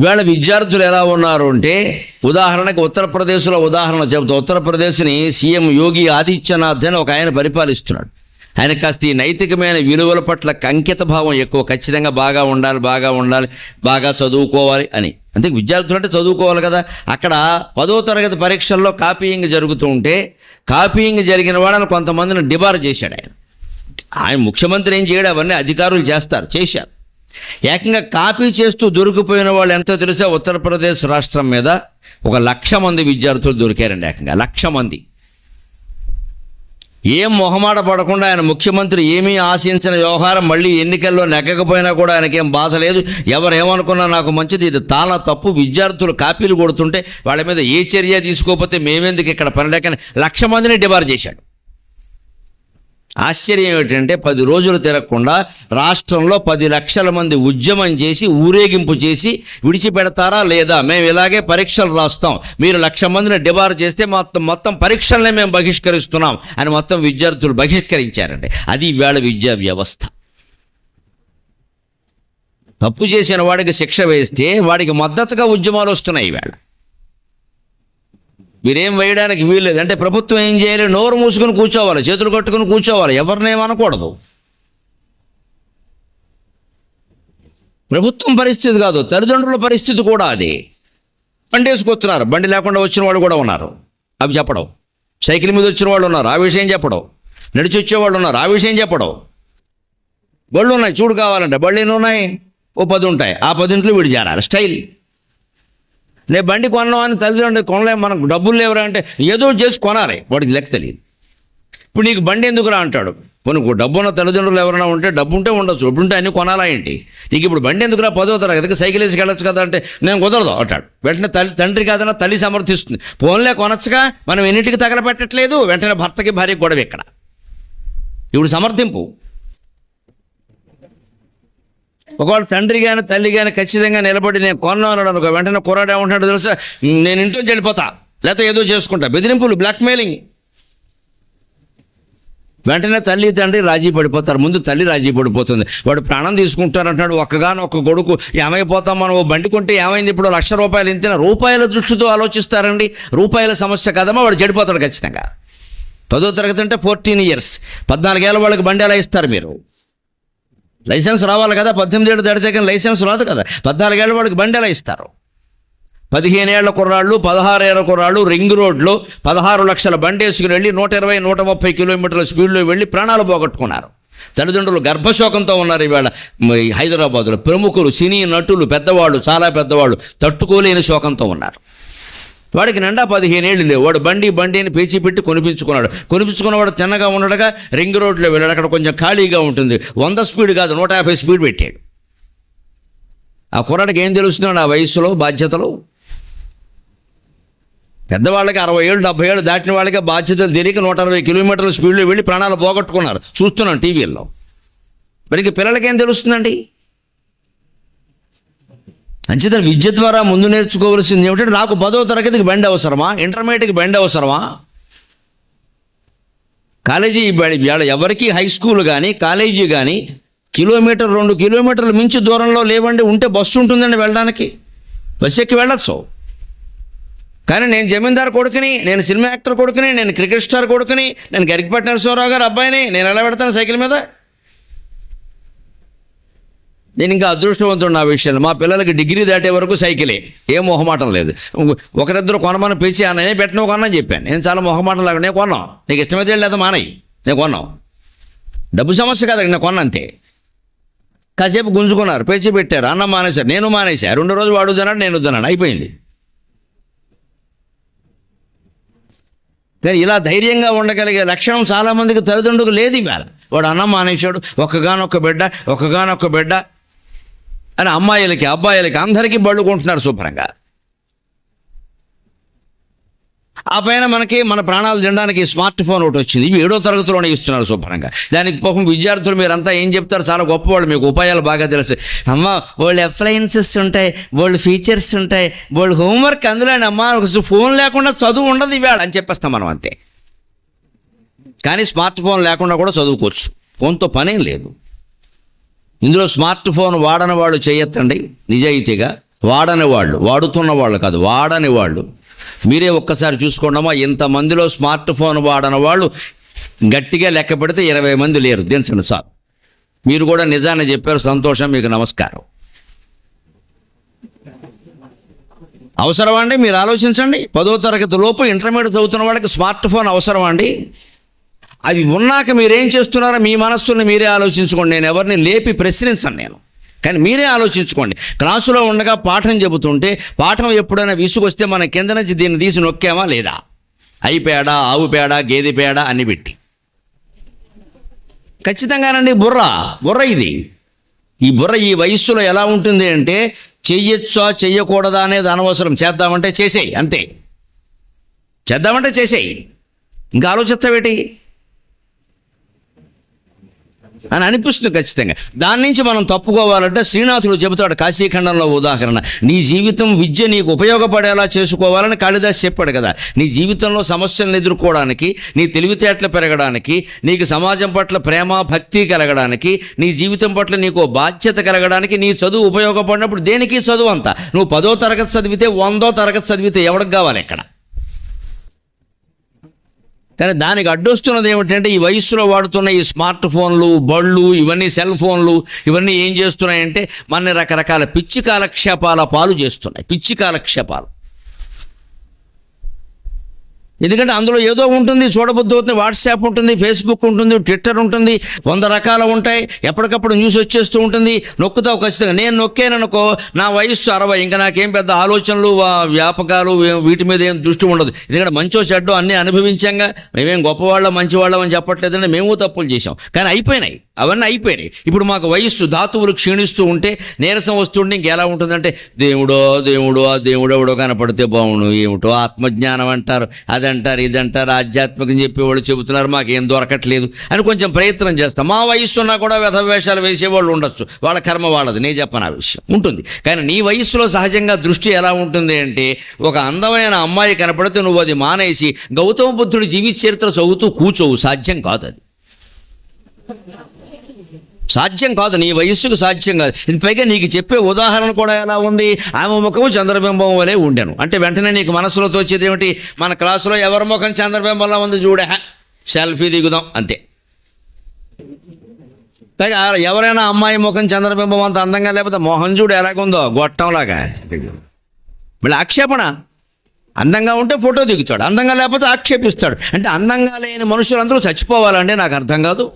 వీళ్ళ విద్యార్థులు ఎలా ఉన్నారు అంటే ఉదాహరణకు ఉత్తరప్రదేశ్లో ఉదాహరణ చెబుతా. ఉత్తరప్రదేశ్ని సీఎం యోగి ఆదిత్యనాథ్ అని ఒక ఆయన పరిపాలిస్తున్నాడు. ఆయన కాస్త ఈ నైతికమైన విలువల పట్ల కంకిత భావం ఎక్కువ. ఖచ్చితంగా బాగా ఉండాలి బాగా ఉండాలి బాగా చదువుకోవాలి అని. అంతే విద్యార్థులు అంటే చదువుకోవాలి కదా. అక్కడ పదో తరగతి పరీక్షల్లో కాపీయింగ్ జరుగుతూ ఉంటే కాపీయింగ్ జరిగిన వాళ్ళని కొంతమందిని డిబార్ చేశాడు ఆయన. ఆయన ముఖ్యమంత్రి ఏం చేయడు అవన్నీ అధికారులు చేస్తారు చేశారు. ఏకంగా కాపీ చేస్తూ దొరికిపోయిన వాళ్ళు ఎంతో తెలుసా? ఉత్తరప్రదేశ్ రాష్ట్రం మీద ఒక లక్ష మంది విద్యార్థులు దొరికారండి ఏకంగా. లక్ష మంది. ఏం మొహమాట పడకుండా ఆయన ముఖ్యమంత్రి ఏమీ ఆశించిన వ్యవహారం మళ్ళీ ఎన్నికల్లో నెగ్గకపోయినా కూడా ఆయనకేం బాధ లేదు. ఎవరు ఏమనుకున్నా నాకు మంచిది. ఇది తాలా తప్పు. విద్యార్థులు కాపీలు కొడుతుంటే వాళ్ళ మీద ఏ చర్య తీసుకోకపోతే మేమెందుకు ఇక్కడ పని లేకని లక్ష మందిని డిబార్ చేశాడు. ఆశ్చర్యం ఏమిటంటే పది రోజులు తిరగకుండా రాష్ట్రంలో పది లక్షల మంది ఉద్యమం చేసి ఊరేగింపు చేసి విడిచిపెడతారా లేదా? మేము ఇలాగే పరీక్షలు రాస్తాం. మీరు లక్ష మందిని డిబార్ చేస్తే మొత్తం మొత్తం పరీక్షలనే మేము బహిష్కరిస్తున్నాం అని మొత్తం విద్యార్థులు బహిష్కరించారండి. అది ఇవాళ విద్యా వ్యవస్థ. తప్పు చేసిన వాడికి శిక్ష వేస్తే వాడికి మద్దతుగా ఉద్యమాలు వస్తున్నాయి ఇవాళ. మీరేం వేయడానికి వీల్లేదు. అంటే ప్రభుత్వం ఏం చేయాలి? నోరు మూసుకొని కూర్చోవాలి చేతులు కట్టుకొని కూర్చోవాలి. ఎవరినేమనకూడదు ప్రభుత్వం పరిస్థితి కాదు తల్లిదండ్రుల పరిస్థితి కూడా అది. బండి వేసుకొస్తున్నారు బండి లేకుండా వచ్చిన వాళ్ళు కూడా ఉన్నారు. అవి చెప్పడం. సైకిల్ మీద వచ్చిన వాళ్ళు ఉన్నారు. ఆ విషయం చెప్పడం. నడిచి వచ్చేవాళ్ళు ఉన్నారు. ఆ విషయం చెప్పడం. బళ్ళు ఉన్నాయి. చూడు కావాలంటే బళ్ళు ఎన్ని ఉన్నాయి? ఓ పది ఉంటాయి. ఆ పదింట్లో వీడు చేరాలి. స్టైల్. నేను బండి కొన్నాం అని తల్లిదండ్రులు కొనలేము మనకు డబ్బులు లేవురా అంటే ఏదో చేసి కొనాలి. వాడికి లెక్క తెలియదు. ఇప్పుడు నీకు బండి ఎందుకురా అంటాడు. పోనీ డబ్బు ఉన్న తల్లిదండ్రులు ఎవరైనా ఉంటే డబ్బు ఉంటే ఉండొచ్చు ఇప్పుడు ఉంటే అన్ని కొనాలా ఏంటి? నీకు ఇప్పుడు బండి ఎందుకురా పదో తరగతికి సైకిల్ వేసి వెళ్ళొచ్చు కదా అంటే నేను కుదరదు అంటాడు. వెంటనే తల్లి తండ్రి కాదన్నా తల్లి సమర్థిస్తుంది. ఫోన్లే కొనచ్చుగా మనం ఎన్నిటికి తగలపెట్టట్లేదు వెంటనే భర్తకి భార్యకి గొడవ ఇక్కడ. ఇప్పుడు సమర్థింపు. ఒకవేళ తండ్రి కానీ తల్లి కానీ ఖచ్చితంగా నిలబడి నేను కొన్నాను అనుకో వెంటనే కుర్రాడు ఏమంటాడు తెలుసా? నేను ఇంట్లో వెళ్ళిపోతా. లేకపోతే ఏదో చేసుకుంటా. బెదిరింపులు బ్లాక్మెయిలింగ్ వెంటనే తల్లి తండ్రి రాజీ పడిపోతారు. ముందు తల్లి రాజీ పడిపోతుంది. వాడు ప్రాణం తీసుకుంటారంటున్నాడు ఒక్కగాను ఒక్క కొడుకు ఏమైపోతాం మనం? ఓ బండి కొంటే ఏమైంది? ఇప్పుడు లక్ష రూపాయలు ఇంతిన రూపాయల దృష్టితో ఆలోచిస్తారండి. రూపాయల సమస్య కదమ్మా వాడు చెడిపోతాడు ఖచ్చితంగా. పదో తరగతి అంటే ఫోర్టీన్ ఇయర్స్ పద్నాలుగేళ్ళ వాళ్ళకి బండి ఎలా ఇస్తారు మీరు? లైసెన్స్ రావాలి కదా పద్దెనిమిది ఏళ్ళు దాడితే కానీ లైసెన్స్ రాదు కదా. పద్నాలుగేళ్ళ వాడికి బండి ఎలా ఇస్తారు? పదిహేనేళ్ళ కుర్రాళ్ళు పదహారేళ్ళ కుర్రాళ్ళు రింగ్ రోడ్లో పదహారు లక్షల బండి వేసుకుని వెళ్ళి నూట ఇరవై నూట ముప్పై కిలోమీటర్ల స్పీడ్లో వెళ్ళి ప్రాణాలు పోగొట్టుకున్నారు. తల్లిదండ్రులు గర్భశోకంతో ఉన్నారు ఇవాళ ఈ హైదరాబాదులో ప్రముఖులు సినీ నటులు పెద్దవాళ్ళు చాలా పెద్దవాళ్ళు తట్టుకోలేని శోకంతో ఉన్నారు. వాడికి నిండా పదిహేనేళ్ళు లేవు. వాడు బండి బండి అని పేచి పెట్టి కొనిపించుకున్నాడు. కొనిపించుకున్నవాడు తిన్నగా ఉండడగా రింగ్ రోడ్లో వెళ్ళాడు. అక్కడ కొంచెం ఖాళీగా ఉంటుంది. వంద స్పీడ్ కాదు నూట యాభై స్పీడ్ పెట్టాడు. ఆ కుర్రాడికి ఏం తెలుస్తున్నాడు? ఆ వయసులో బాధ్యతలు? పెద్దవాళ్ళకి అరవై ఏళ్ళు డెబ్బై ఏళ్ళు దాటిన వాళ్ళకి బాధ్యతలు తెలియక నూట అరవై కిలోమీటర్ల స్పీడ్లో వెళ్ళి ప్రాణాలు పోగొట్టుకున్నారు. చూస్తున్నాం టీవీల్లో. మరి పిల్లలకి ఏం తెలుస్తుందండి? అంచేత విద్య ద్వారా ముందు నేర్చుకోవాల్సింది ఏమిటంటే నాకు పదో తరగతికి బెండ్ అవసరమా? ఇంటర్మీడియట్కి బెండ్ అవసరమా? కాలేజీ వాళ్ళ ఎవరికి హై స్కూల్ కానీ కాలేజీ కానీ కిలోమీటర్ రెండు కిలోమీటర్లు మించి దూరంలో లేవండి ఉంటే బస్సు ఉంటుందండి వెళ్ళడానికి. బస్సు ఎక్కి వెళ్ళచ్చు. కానీ నేను జమీందార్ కొడుకుని నేను సినిమా యాక్టర్ కొడుకుని నేను క్రికెట్ స్టార్ కొడుకుని నేను గరికపట్న నరసింహరావు గారు అబ్బాయిని నేను ఎలా పెడతాను సైకిల్ మీద? నేను ఇంకా అదృష్టవంతుడు నా విషయంలో. మా పిల్లలకి డిగ్రీ దాటే వరకు సైకిలే. ఏం మొహమాటం లేదు. ఒకరిద్దరు కొనమని పిలిచి ఆ నేనే పెట్టిన కొనని చెప్పాను. నేను చాలా మొహమాటం లాగా నేను కొన్నాం. నీకు ఇష్టమైతే లేదా మానయ్య నేను కొన్నాం డబ్బు సమస్య కాదు నేను కొన్నంతే కాసేపు గుంజుకున్నారు. పేచి పెట్టారు. అన్నం మానేశారు. నేను మానేశారు రెండు రోజులు వాడు వద్దన్నాడు నేను వద్దన్నాడు అయిపోయింది. కానీ ఇలా ధైర్యంగా ఉండగలిగే లక్షణం చాలామందికి తల్లిదండ్రులకు లేదు ఇవాళ. వాడు అన్నం మానేశాడు. ఒక్కగానొక్క బిడ్డ ఒక్కగానొక్క బిడ్డ. అని అమ్మాయిలకి అబ్బాయిలకి అందరికీ బళ్ళు కొంటున్నారు శుభ్రంగా. ఆ పైన మనకి మన ప్రాణాలు తినడానికి స్మార్ట్ ఫోన్ ఒకటి వచ్చింది. ఇవి ఏడో తరగతిలోనే ఇస్తున్నారు శుభ్రంగా. దానికి పాపం విద్యార్థులు మీరంతా ఏం చెప్తారు? చాలా గొప్పవాళ్ళు మీకు ఉపాయాలు బాగా తెలుసు. అమ్మ వాళ్ళు అప్లయన్సెస్ ఉంటాయి వాళ్ళు ఫీచర్స్ ఉంటాయి వాళ్ళు హోంవర్క్ అందులోనే అమ్మ ఫోన్ లేకుండా చదువు ఉండదు ఇవాళ అని చెప్పేస్తాం మనం అంతే. కానీ స్మార్ట్ ఫోన్ లేకుండా కూడా చదువుకోవచ్చు. ఫోన్తో పనేం లేదు. ఇందులో స్మార్ట్ ఫోన్ వాడని వాళ్ళు చేయొచ్చండి. నిజాయితీగా వాడని వాళ్ళు వాడుతున్న వాళ్ళు కాదు వాడని వాళ్ళు మీరే ఒక్కసారి చూసుకోండమా ఇంతమందిలో స్మార్ట్ ఫోన్ వాడని వాళ్ళు గట్టిగా లెక్క పెడితే ఇరవై మంది లేరు. దించండి సార్. మీరు కూడా నిజాన్ని చెప్పారు. సంతోషం మీకు నమస్కారం. అవసరమా అండి? మీరు ఆలోచించండి. పదో తరగతి లోపు ఇంటర్మీడియట్ చదువుతున్న వాళ్ళకి స్మార్ట్ ఫోన్ అవసరమా అండి? అది ఉన్నాక మీరేం చేస్తున్నారో మీ మనస్సుని మీరే ఆలోచించుకోండి. నేను ఎవరిని లేపి ప్రశ్నించను నేను. కానీ మీరే ఆలోచించుకోండి. క్లాసులో ఉండగా పాఠం చెబుతుంటే పాఠం ఎప్పుడైనా విసుగొస్తే మన కింద నుంచి దీన్ని తీసి నొక్కామా లేదా? అయి పేడ ఆవు పేడ గేదె పేడ అని పెట్టి. ఖచ్చితంగానండి బుర్ర. బుర్ర ఇది. ఈ బుర్ర ఈ వయస్సులో ఎలా ఉంటుంది అంటే చెయ్యొచ్చా చెయ్యకూడదా అనేది అనవసరం. చేద్దామంటే చేసేయి అంతే. చేద్దామంటే చేసేయి. ఇంకా ఆలోచిస్తావేటి? అని అనిపిస్తుంది ఖచ్చితంగా. దాని నుంచి మనం తప్పుకోవాలంటే శ్రీనాథుడు చెబుతాడు కాశీఖండంలో ఉదాహరణ నీ జీవితం విద్య నీకు ఉపయోగపడేలా చేసుకోవాలని కాళిదాస్ చెప్పాడు కదా. నీ జీవితంలో సమస్యలను ఎదుర్కోవడానికి నీ తెలివితేటలు పెరగడానికి నీకు సమాజం పట్ల ప్రేమ భక్తి కలగడానికి నీ జీవితం పట్ల నీకు బాధ్యత కలగడానికి నీ చదువు ఉపయోగపడినప్పుడు దేనికి చదువు అంత? నువ్వు పదో తరగతి చదివితే వందో తరగతి చదివితే ఎవరికి కావాలి ఇక్కడ? కానీ దానికి అడ్డొస్తున్నది ఏమిటంటే ఈ వయసులో వాడుతున్న ఈ స్మార్ట్ ఫోన్లు బళ్ళు ఇవన్నీ సెల్ ఫోన్లు ఇవన్నీ ఏం చేస్తున్నాయంటే మన రకరకాల పిచ్చి కాలక్షేపాల పాలు చేస్తున్నాయి. పిచ్చి కాలక్షేపాలు. ఎందుకంటే అందులో ఏదో ఉంటుంది చూడబుద్ధి అవుతుంది వాట్సాప్ ఉంటుంది ఫేస్బుక్ ఉంటుంది ట్విట్టర్ ఉంటుంది వంద రకాలు ఉంటాయి ఎప్పటికప్పుడు న్యూస్ వచ్చేస్తూ ఉంటుంది నొక్కుతావు ఖచ్చితంగా. నేను నొక్కాననుకో నా వయస్సు అరవై ఇంకా నాకేం పెద్ద ఆలోచనలు వా- వ్యాపకాలు వీటి మీద ఏం దృష్టి ఉండదు. ఎందుకంటే మంచో చెడ్డో అన్నీ అనుభవించాంగా మేమేం గొప్పవాళ్ళం మంచివాళ్ళం అని చెప్పట్లేదంటే మేము తప్పులు చేసాం కానీ అయిపోయినాయి అవన్నీ అయిపోయినాయి. ఇప్పుడు మాకు వయస్సు ధాతువులు క్షీణిస్తూ ఉంటే నీరసం వస్తుంటే ఇంకెలా ఉంటుందంటే దేవుడో దేవుడో ఆ కనపడితే బాగుండు ఏమిటో ఆత్మజ్ఞానం అంటారు. అదే అదంటారు ఇదంటారు ఆధ్యాత్మికం చెప్పేవాళ్ళు చెబుతున్నారు మాకేం దొరకట్లేదు అని కొంచెం ప్రయత్నం చేస్తాం. మా వయస్సు ఉన్నా కూడా వ్యధవేషాలు వేసేవాళ్ళు ఉండొచ్చు. వాళ్ళ కర్మ వాళ్ళది. నేను చెప్పను ఆ విషయం. ఉంటుంది. కానీ నీ వయస్సులో సహజంగా దృష్టి ఎలా ఉంటుంది అంటే ఒక అందమైన అమ్మాయి కనపడితే నువ్వు అది మానేసి గౌతమ బుద్ధుడి జీవిత చరిత్ర చదువుతూ కూర్చోవు. సాధ్యం కాదు అది. సాధ్యం కాదు నీ వయస్సుకు సాధ్యం కాదు. ఇది పైగా నీకు చెప్పే ఉదాహరణ కూడా ఎలా ఉంది? ఆమె ముఖము చంద్రబింబం వలె ఉండెను. అంటే వెంటనే నీకు మనసులో తోచేది ఏమిటి? మన క్లాసులో ఎవరి ముఖం చంద్రబింబంలా ఉంది చూడహ సెల్ఫీ దిగుదాం అంతే. పైగా ఎవరైనా అమ్మాయి ముఖం చంద్రబింబం అంత అందంగా లేకపోతే మోహన్ చూడు ఎలాగుందో గొట్టంలాగా. మళ్ళీ ఆక్షేపణ. అందంగా ఉంటే ఫోటో దిగుతాడు. అందంగా లేకపోతే ఆక్షేపిస్తాడు. అంటే అందంగా లేని మనుషులందరూ చచ్చిపోవాలంటే నాకు అర్థం కాదు.